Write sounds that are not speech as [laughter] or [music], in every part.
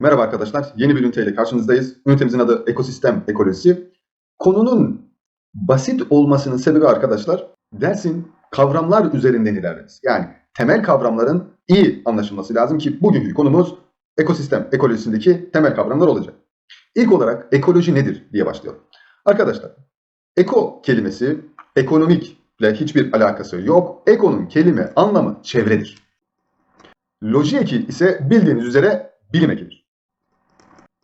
Merhaba arkadaşlar, yeni bir üniteyle karşınızdayız. Ünitemizin adı ekosistem ekolojisi. Konunun basit olmasının sebebi arkadaşlar, dersin kavramlar üzerinden ilerlemesi. Yani temel kavramların iyi anlaşılması lazım ki bugünkü konumuz ekosistem ekolojisindeki temel kavramlar olacak. İlk olarak ekoloji nedir diye başlayalım. Arkadaşlar, eko kelimesi ekonomikle hiçbir alakası yok. Eko'nun kelime anlamı çevredir. Loji eki ise bildiğiniz üzere bilim ekidir.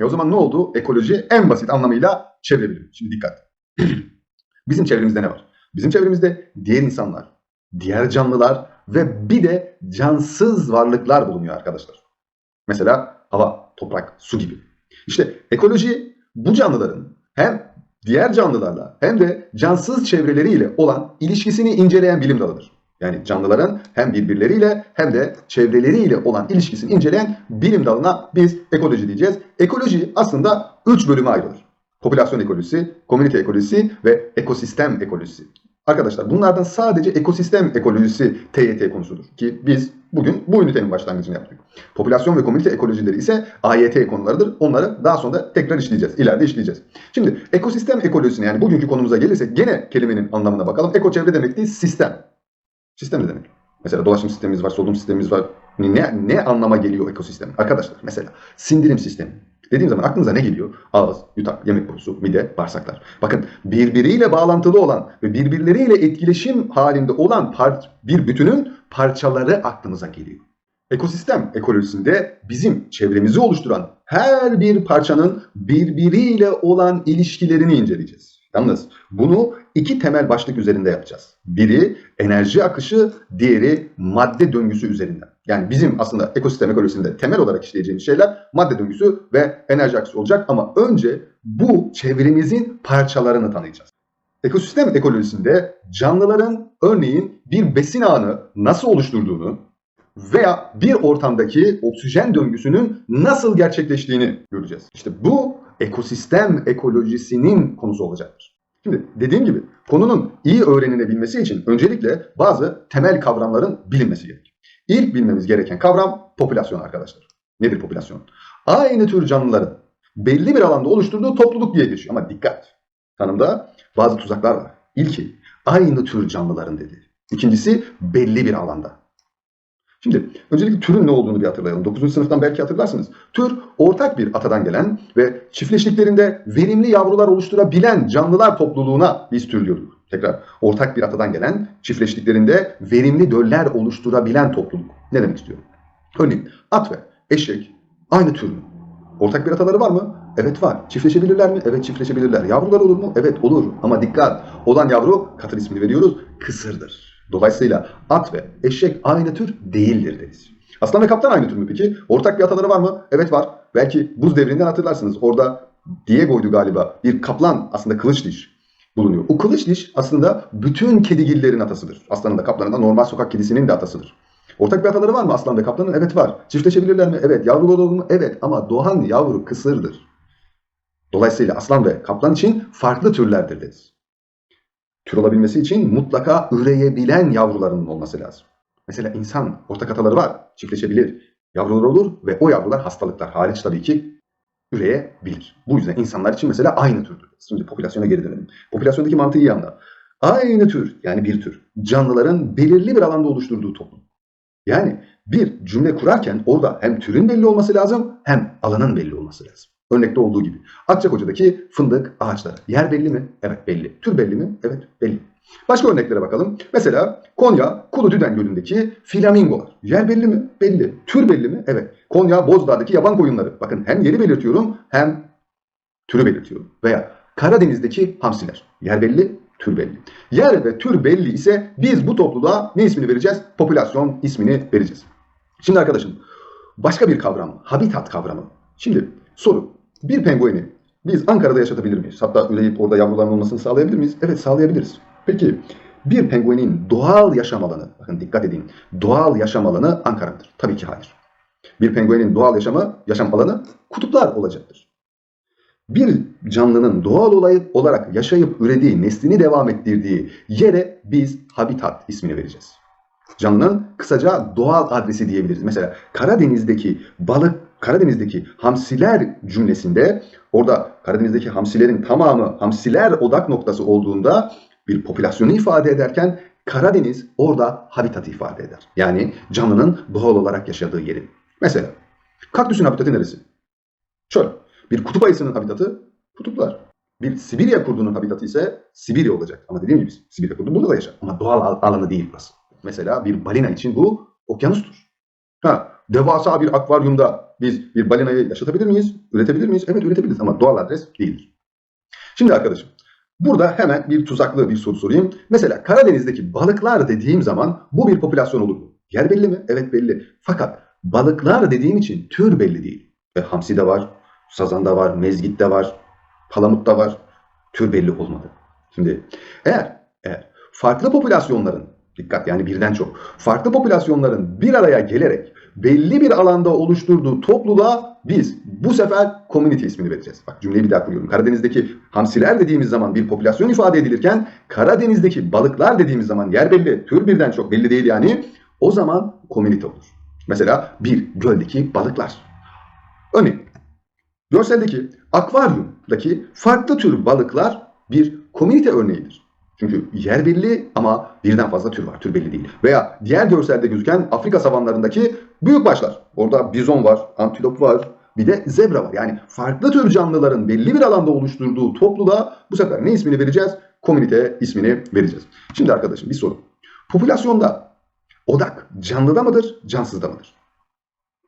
E o zaman ne oldu? Ekoloji en basit anlamıyla çevre bilimi. Şimdi dikkat. [clears throat] Bizim çevremizde ne var? Bizim çevremizde diğer insanlar, diğer canlılar ve bir de cansız varlıklar bulunuyor arkadaşlar. Mesela hava, toprak, su gibi. İşte ekoloji bu canlıların hem diğer canlılarla hem de cansız çevreleriyle olan ilişkisini inceleyen bilim dalıdır. Yani canlıların hem birbirleriyle hem de çevreleriyle olan ilişkisini inceleyen bilim dalına biz ekoloji diyeceğiz. Ekoloji aslında 3 bölüme ayrılır. Popülasyon ekolojisi, komünite ekolojisi ve ekosistem ekolojisi. Arkadaşlar bunlardan sadece ekosistem ekolojisi TYT konusudur ki biz bugün bu ünitenin başlangıcını yaptık. Popülasyon ve komünite ekolojileri ise AYT konularıdır. Onları daha sonra tekrar işleyeceğiz. İleride işleyeceğiz. Şimdi ekosistem ekolojisine yani bugünkü konumuza gelirsek gene kelimenin anlamına bakalım. Eko çevre demek değil sistem. Sistem ne demek? Mesela dolaşım sistemimiz var, solunum sistemimiz var. Ne, ne anlama geliyor ekosistem? Arkadaşlar mesela sindirim sistemi. Dediğim zaman aklınıza ne geliyor? Ağız, yutak, yemek borusu, mide, bağırsaklar. Bakın birbiriyle bağlantılı olan ve birbirleriyle etkileşim halinde olan par- bir bütünün parçaları aklımıza geliyor. Ekosistem ekolojisinde bizim çevremizi oluşturan her bir parçanın birbiriyle olan ilişkilerini inceleyeceğiz. Yalnız bunu iki temel başlık üzerinde yapacağız. Biri enerji akışı, diğeri madde döngüsü üzerinden. Yani bizim aslında ekosistem ekolojisinde temel olarak işleyeceğimiz şeyler madde döngüsü ve enerji akışı olacak ama önce bu çevremizin parçalarını tanıyacağız. Ekosistem ekolojisinde canlıların örneğin bir besin ağını nasıl oluşturduğunu veya bir ortamdaki oksijen döngüsünün nasıl gerçekleştiğini göreceğiz. İşte bu ekosistem ekolojisinin konusu olacaktır. Şimdi dediğim gibi konunun iyi öğrenilebilmesi için öncelikle bazı temel kavramların bilinmesi gerekir. İlk bilmemiz gereken kavram popülasyon arkadaşlar. Nedir popülasyon? Aynı tür canlıların belli bir alanda oluşturduğu topluluk diye geçiyor. Ama dikkat! Tanımda bazı tuzaklar var. İlki aynı tür canlıların dedi. İkincisi belli bir alanda. Şimdi öncelikle türün ne olduğunu bir hatırlayalım. 9. sınıftan belki hatırlarsınız. Tür ortak bir atadan gelen ve çiftleştiklerinde verimli yavrular oluşturabilen canlılar topluluğuna biz tür diyorduk. Tekrar ortak bir atadan gelen çiftleştiklerinde verimli döller oluşturabilen topluluk. Ne demek istiyorum? Örneğin at ve eşek aynı tür mü? Ortak bir ataları var mı? Evet var. Çiftleşebilirler mi? Evet çiftleşebilirler. Yavrular olur mu? Evet olur. Ama dikkat. Olan yavru katır ismini veriyoruz. Kısırdır. Dolayısıyla at ve eşek aynı tür değildir deriz. Aslan ve kaplan aynı tür mü peki? Ortak bir ataları var mı? Evet var. Belki buz devrinden hatırlarsınız. Orada Diego'ydu galiba. Bir kaplan aslında kılıç diş bulunuyor. O kılıç diş aslında bütün kedigillerin atasıdır. Aslanın da kaplanın da normal sokak kedisinin de atasıdır. Ortak bir ataları var mı aslan ve kaplanın? Evet var. Çiftleşebilirler mi? Evet. Yavrular olur mu? Evet. Ama doğan yavru kısırdır. Dolayısıyla aslan ve kaplan için farklı türlerdir deriz. Tür olabilmesi için mutlaka üreyebilen yavrularının olması lazım. Mesela insan ortak ataları var. Çiftleşebilir. Yavrular olur ve o yavrular hastalıklar hariç tabii ki üreyebilir. Bu yüzden insanlar için mesela aynı türdür. Şimdi popülasyona geri dönelim. Popülasyondaki mantığı iyi anla. Aynı tür yani bir tür canlıların belirli bir alanda oluşturduğu toplum. Yani bir cümle kurarken orada hem türün belli olması lazım hem alanın belli olması lazım. Örnekte olduğu gibi. Akçakoca'daki fındık ağaçları. Yer belli mi? Evet belli. Tür belli mi? Evet belli. Başka örneklere bakalım. Mesela Konya Kuludüden Gölü'ndeki flamingolar. Yer belli mi? Belli. Tür belli mi? Evet. Konya Bozdağ'daki yaban koyunları. Bakın hem yeri belirtiyorum hem türü belirtiyorum. Veya Karadeniz'deki hamsiler. Yer belli, tür belli. Yer ve tür belli ise biz bu topluluğa ne ismini vereceğiz? Popülasyon ismini vereceğiz. Şimdi arkadaşım başka bir kavram. Habitat kavramı. Şimdi soru. Bir pengueni biz Ankara'da yaşatabilir miyiz? Hatta üreyip orada yavruların olmasını sağlayabilir miyiz? Evet sağlayabiliriz. Peki bir penguenin doğal yaşam alanı, bakın dikkat edin, doğal yaşam alanı Ankara mıdır? Tabii ki hayır. Bir penguenin doğal yaşamı, yaşam alanı kutuplar olacaktır. Bir canlının doğal olay olarak yaşayıp ürediği, neslini devam ettirdiği yere biz habitat ismini vereceğiz. Canlının kısaca doğal adresi diyebiliriz. Mesela Karadeniz'deki balık Karadeniz'deki hamsiler cümlesinde orada Karadeniz'deki hamsilerin tamamı hamsiler odak noktası olduğunda bir popülasyonu ifade ederken Karadeniz orada habitatı ifade eder. Yani canlının doğal olarak yaşadığı yeri. Mesela kaktüsün habitatı neresi? Çöl. Bir kutup ayısının habitatı kutuplar. Bir Sibirya kurdunun habitatı ise Sibirya olacak. Ama dediğim gibi Sibirya kurdu burada da yaşar. Ama doğal al- alanı değil burası. Mesela bir balina için bu okyanustur. Ha, devasa bir akvaryumda biz bir balinayı yaşatabilir miyiz? Üretebilir miyiz? Evet üretebiliriz ama doğal adres değildir. Şimdi arkadaşım burada hemen bir tuzaklı bir soru sorayım. Mesela Karadeniz'deki balıklar dediğim zaman bu bir popülasyon olur mu? Yer belli mi? Evet belli. Fakat balıklar dediğim için tür belli değil. E, hamsi de var, sazan da var, mezgit de var, palamut da var. Tür belli olmadı. Şimdi eğer eğer farklı popülasyonların dikkat yani birden çok farklı popülasyonların bir araya gelerek belli bir alanda oluşturduğu topluluğa biz bu sefer community ismini vereceğiz. Bak cümleyi bir daha kuruyorum. Karadeniz'deki hamsiler dediğimiz zaman bir popülasyon ifade edilirken Karadeniz'deki balıklar dediğimiz zaman yer belli, tür birden çok belli değil yani. O zaman community olur. Mesela bir göldeki balıklar. Örneğin görseldeki akvaryumdaki farklı tür balıklar bir komünite örneğidir. Çünkü yer belli ama birden fazla tür var. Tür belli değil. Veya diğer görselde gözüken Afrika savanlarındaki büyük başlar. Orada bizon var, antilop var, bir de zebra var. Yani farklı tür canlıların belli bir alanda oluşturduğu topluluğa bu sefer ne ismini vereceğiz? Komünite ismini vereceğiz. Şimdi arkadaşım bir soru. Popülasyonda odak canlıda mıdır, cansızda mıdır?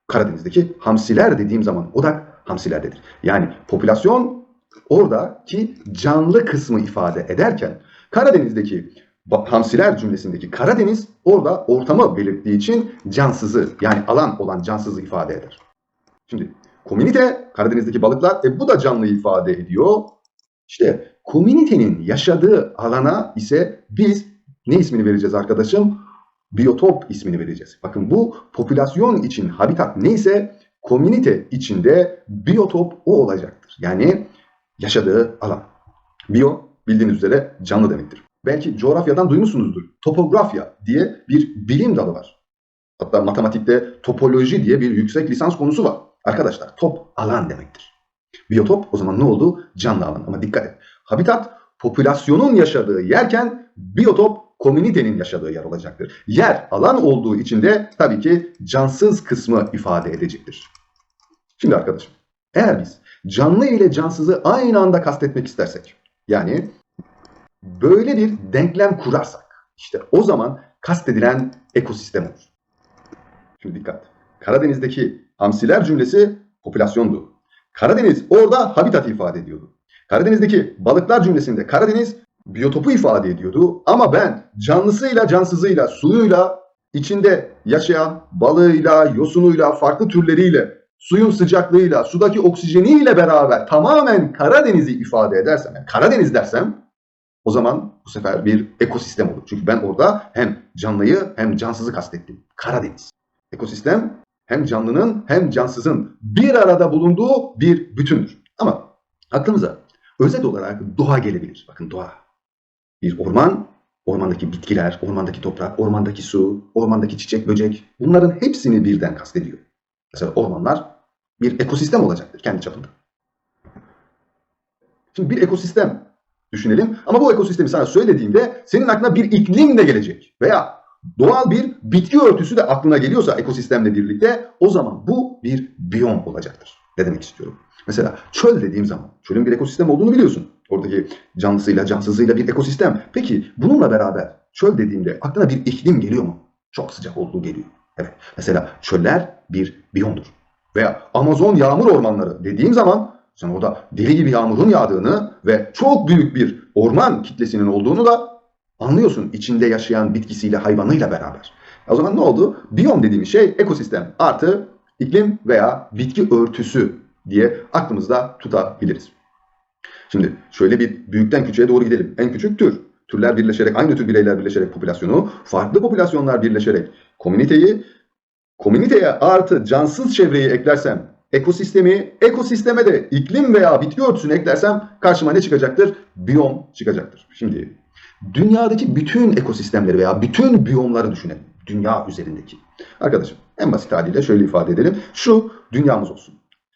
Karadeniz'deki hamsiler dediğim zaman odak hamsilerdedir. Yani popülasyon oradaki canlı kısmı ifade ederken Karadeniz'deki hamsiler cümlesindeki Karadeniz orada ortamı belirttiği için cansızı yani alan olan cansızı ifade eder. Şimdi komünite Karadeniz'deki balıklar e, bu da canlı ifade ediyor. İşte komünitenin yaşadığı alana ise biz ne ismini vereceğiz arkadaşım? Biyotop ismini vereceğiz. Bakın bu popülasyon için habitat neyse komünite içinde biyotop o olacaktır. Yani yaşadığı alan. Biyo bildiğiniz üzere canlı demektir. Belki coğrafyadan duymuşsunuzdur. Topografya diye bir bilim dalı var. Hatta matematikte topoloji diye bir yüksek lisans konusu var. Arkadaşlar top alan demektir. Biyotop o zaman ne oldu? Canlı alan. Ama dikkat et. Habitat popülasyonun yaşadığı yerken biyotop komünitenin yaşadığı yer olacaktır. Yer alan olduğu için de tabii ki cansız kısmı ifade edecektir. Şimdi arkadaşım eğer biz canlı ile cansızı aynı anda kastetmek istersek yani böyle bir denklem kurarsak işte o zaman kastedilen ekosistem olur. Şimdi dikkat. Karadeniz'deki hamsiler cümlesi popülasyondu. Karadeniz orada habitat ifade ediyordu. Karadeniz'deki balıklar cümlesinde Karadeniz biyotopu ifade ediyordu. Ama ben canlısıyla cansızıyla suyuyla içinde yaşayan balığıyla, yosunuyla, farklı türleriyle, suyun sıcaklığıyla, sudaki oksijeniyle beraber tamamen Karadeniz'i ifade edersem, yani Karadeniz dersem o zaman bu sefer bir ekosistem olur. Çünkü ben orada hem canlıyı hem cansızı kastettim. Karadeniz. Ekosistem hem canlının hem cansızın bir arada bulunduğu bir bütündür. Ama aklınıza özet olarak doğa gelebilir. Bakın doğa. Bir orman, ormandaki bitkiler, ormandaki toprak, ormandaki su, ormandaki çiçek, böcek bunların hepsini birden kastediyor. Mesela ormanlar bir ekosistem olacaktır kendi çapında. Şimdi bir ekosistem düşünelim ama bu ekosistemi sana söylediğimde senin aklına bir iklim de gelecek veya doğal bir bitki örtüsü de aklına geliyorsa ekosistemle birlikte o zaman bu bir biyom olacaktır. Ne demek istiyorum? Mesela çöl dediğim zaman çölün bir ekosistem olduğunu biliyorsun. Oradaki canlısıyla cansızıyla bir ekosistem. Peki bununla beraber çöl dediğimde aklına bir iklim geliyor mu? Çok sıcak olduğu geliyor. Evet. Mesela çöller bir biyomdur. Veya Amazon yağmur ormanları dediğim zaman sen orada deli gibi yağmurun yağdığını ve çok büyük bir orman kitlesinin olduğunu da anlıyorsun içinde yaşayan bitkisiyle hayvanıyla beraber. O zaman ne oldu? Biyom dediğimiz şey ekosistem artı iklim veya bitki örtüsü diye aklımızda tutabiliriz. Şimdi şöyle bir büyükten küçüğe doğru gidelim. En küçük tür. Türler birleşerek, aynı tür bireyler birleşerek popülasyonu, farklı popülasyonlar birleşerek komüniteyi, komüniteye artı cansız çevreyi eklersem ekosistemi, ekosisteme de iklim veya bitki örtüsünü eklersem karşıma ne çıkacaktır? Biyom çıkacaktır. Şimdi dünyadaki bütün ekosistemleri veya bütün biyomları düşünelim. Dünya üzerindeki. Arkadaşım En basit haliyle şöyle ifade edelim. Şu dünyamız olsun.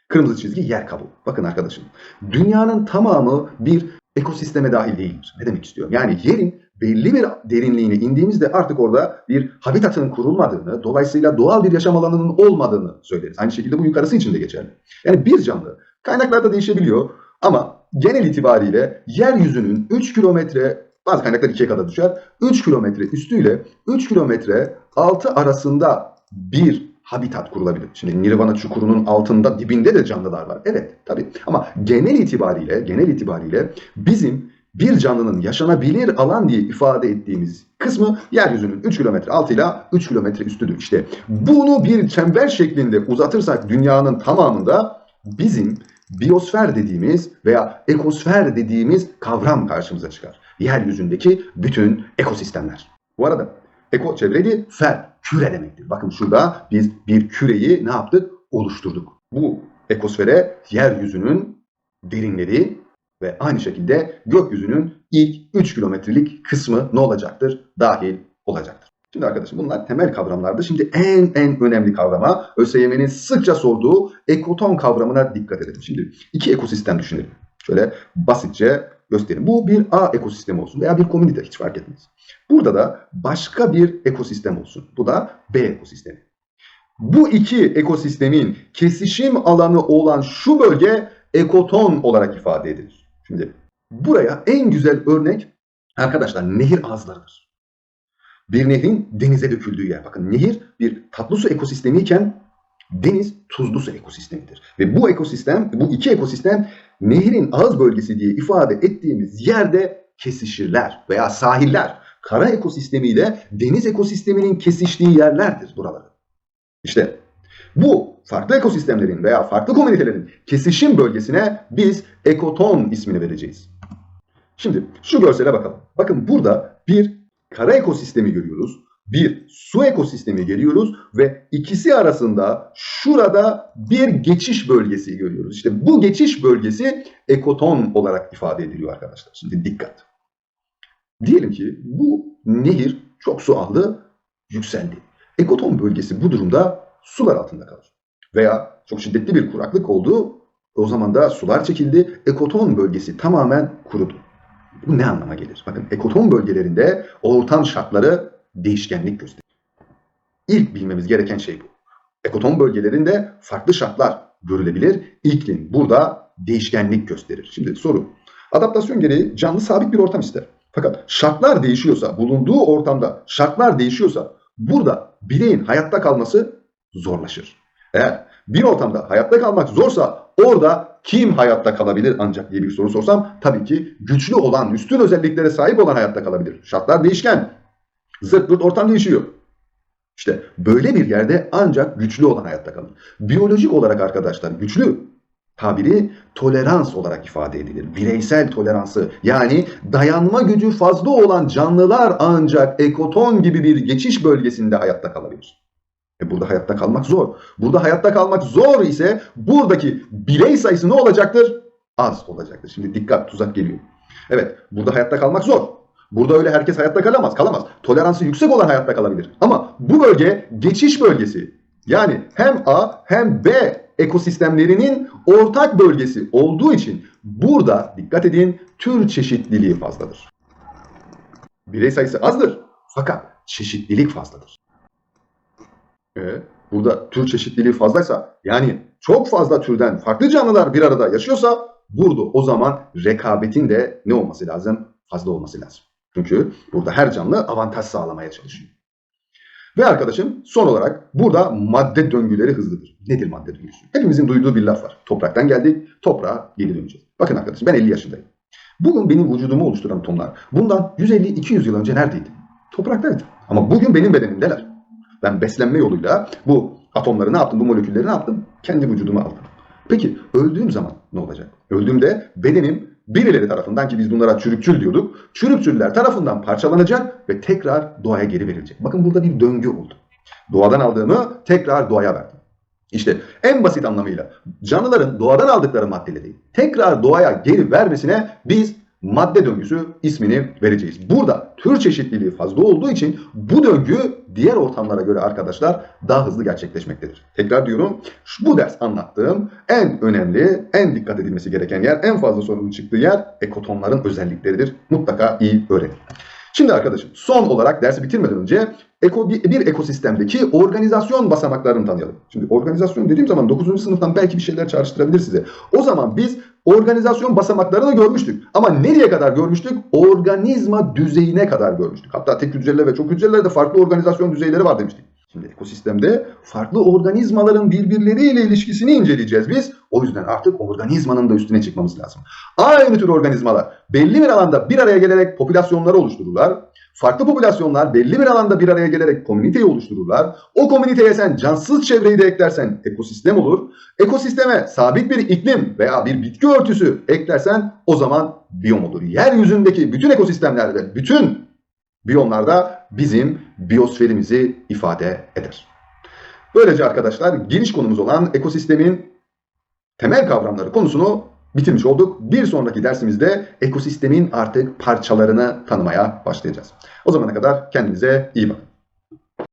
Kırmızı çizgi yer kabuğu. Bakın arkadaşım. Dünyanın tamamı bir ekosisteme dahil değildir. Ne demek istiyorum? Yani yerin belli bir derinliğine indiğimizde artık orada bir habitatın kurulmadığını, dolayısıyla doğal bir yaşam alanının olmadığını söyleriz. Aynı şekilde bu yukarısı için de geçerli. Yani bir canlı kaynaklarda değişebiliyor ama genel itibariyle yeryüzünün 3 kilometre bazı kaynaklar 2'ye kadar düşer. 3 kilometre üstüyle 3 kilometre altı arasında bir habitat kurulabilir. Şimdi Nirvana çukurunun altında dibinde de canlılar var. Evet tabii ama genel itibariyle genel itibariyle bizim bir canlının yaşanabilir alan diye ifade ettiğimiz kısmı yeryüzünün 3 kilometre altıyla 3 kilometre üstüdür. İşte bunu bir çember şeklinde uzatırsak dünyanın tamamında bizim biyosfer dediğimiz veya ekosfer dediğimiz kavram karşımıza çıkar. Yeryüzündeki bütün ekosistemler. Bu arada eko çevreli fer küre demektir. Bakın şurada biz bir küreyi ne yaptık? Oluşturduk. Bu ekosfere yeryüzünün derinleri ve aynı şekilde gökyüzünün ilk 3 kilometrelik kısmı ne olacaktır? Dahil olacaktır. Şimdi arkadaşım bunlar temel kavramlardı. Şimdi en en önemli kavrama ÖSYM'nin sıkça sorduğu ekoton kavramına dikkat edelim. Şimdi iki ekosistem düşünelim. Şöyle basitçe göstereyim. Bu bir A ekosistemi olsun veya bir komünite hiç fark etmez. Burada da başka bir ekosistem olsun. Bu da B ekosistemi. Bu iki ekosistemin kesişim alanı olan şu bölge ekoton olarak ifade edilir. Şimdi buraya en güzel örnek arkadaşlar nehir ağızlarıdır. Bir nehrin denize döküldüğü yer. Bakın nehir bir tatlı su ekosistemi iken deniz tuzlu su ekosistemidir. Ve bu ekosistem, bu iki ekosistem nehrin ağız bölgesi diye ifade ettiğimiz yerde kesişirler veya sahiller. Kara ekosistemiyle deniz ekosisteminin kesiştiği yerlerdir buraları. İşte bu farklı ekosistemlerin veya farklı komünitelerin kesişim bölgesine biz ekoton ismini vereceğiz. Şimdi şu görsele bakalım. Bakın burada bir kara ekosistemi görüyoruz. Bir su ekosistemi görüyoruz ve ikisi arasında şurada bir geçiş bölgesi görüyoruz. İşte bu geçiş bölgesi ekoton olarak ifade ediliyor arkadaşlar. Şimdi dikkat. Diyelim ki bu nehir çok su aldı, yükseldi. Ekoton bölgesi bu durumda sular altında kalır. Veya çok şiddetli bir kuraklık oldu. O zaman da sular çekildi. Ekoton bölgesi tamamen kurudu. Bu ne anlama gelir? Bakın ekoton bölgelerinde ortam şartları değişkenlik gösterir. İlk bilmemiz gereken şey bu. Ekoton bölgelerinde farklı şartlar görülebilir. İklim burada değişkenlik gösterir. Şimdi soru. Adaptasyon gereği canlı sabit bir ortam ister. Fakat şartlar değişiyorsa, bulunduğu ortamda şartlar değişiyorsa burada bireyin hayatta kalması zorlaşır. Eğer bir ortamda hayatta kalmak zorsa orada kim hayatta kalabilir ancak diye bir soru sorsam tabii ki güçlü olan, üstün özelliklere sahip olan hayatta kalabilir. Şartlar değişken. Zırt pırt ortam değişiyor. İşte böyle bir yerde ancak güçlü olan hayatta kalır. Biyolojik olarak arkadaşlar güçlü tabiri tolerans olarak ifade edilir. Bireysel toleransı yani dayanma gücü fazla olan canlılar ancak ekoton gibi bir geçiş bölgesinde hayatta kalabilir. E burada hayatta kalmak zor. Burada hayatta kalmak zor ise buradaki birey sayısı ne olacaktır? Az olacaktır. Şimdi dikkat tuzak geliyor. Evet burada hayatta kalmak zor. Burada öyle herkes hayatta kalamaz. Kalamaz. Toleransı yüksek olan hayatta kalabilir. Ama bu bölge geçiş bölgesi. Yani hem A hem B ekosistemlerinin ortak bölgesi olduğu için burada dikkat edin tür çeşitliliği fazladır. Birey sayısı azdır fakat çeşitlilik fazladır. Ee, burada tür çeşitliliği fazlaysa yani çok fazla türden farklı canlılar bir arada yaşıyorsa burada o zaman rekabetin de ne olması lazım? Fazla olması lazım. Çünkü burada her canlı avantaj sağlamaya çalışıyor. Ve arkadaşım son olarak burada madde döngüleri hızlıdır. Nedir madde döngüsü? Hepimizin duyduğu bir laf var. Topraktan geldik, toprağa geri döneceğiz. Bakın arkadaşım ben 50 yaşındayım. Bugün benim vücudumu oluşturan atomlar bundan 150-200 yıl önce neredeydi? Topraktaydı. Ama bugün benim bedenimdeler. Ben beslenme yoluyla bu atomları ne yaptım, bu molekülleri ne yaptım? Kendi vücuduma aldım. Peki öldüğüm zaman ne olacak? Öldüğümde bedenim birileri tarafından ki biz bunlara çürükçül diyorduk. Çürükçüller tarafından parçalanacak ve tekrar doğaya geri verilecek. Bakın burada bir döngü oldu. Doğadan aldığımı tekrar doğaya verdim. İşte en basit anlamıyla canlıların doğadan aldıkları maddeleri tekrar doğaya geri vermesine biz madde döngüsü ismini vereceğiz. Burada tür çeşitliliği fazla olduğu için bu döngü diğer ortamlara göre arkadaşlar daha hızlı gerçekleşmektedir. Tekrar diyorum şu- bu ders anlattığım en önemli, en dikkat edilmesi gereken yer, en fazla sorunun çıktığı yer ekotonların özellikleridir. Mutlaka iyi öğrenin. Şimdi arkadaşım son olarak dersi bitirmeden önce eko, bir, ekosistemdeki organizasyon basamaklarını tanıyalım. Şimdi organizasyon dediğim zaman 9. sınıftan belki bir şeyler çağrıştırabilir size. O zaman biz organizasyon basamaklarını görmüştük. Ama nereye kadar görmüştük? Organizma düzeyine kadar görmüştük. Hatta tek hücreli ve çok hücrelerde farklı organizasyon düzeyleri var demiştik. Şimdi ekosistemde farklı organizmaların birbirleriyle ilişkisini inceleyeceğiz biz. O yüzden artık organizmanın da üstüne çıkmamız lazım. Aynı tür organizmalar belli bir alanda bir araya gelerek popülasyonları oluştururlar. Farklı popülasyonlar belli bir alanda bir araya gelerek komüniteyi oluştururlar. O komüniteye sen cansız çevreyi de eklersen ekosistem olur. Ekosisteme sabit bir iklim veya bir bitki örtüsü eklersen o zaman biyom olur. Yeryüzündeki bütün ekosistemlerde, bütün biyomlarda bizim biyosferimizi ifade eder. Böylece arkadaşlar geniş konumuz olan ekosistemin temel kavramları konusunu bitirmiş olduk. Bir sonraki dersimizde ekosistemin artık parçalarını tanımaya başlayacağız. O zamana kadar kendinize iyi bakın.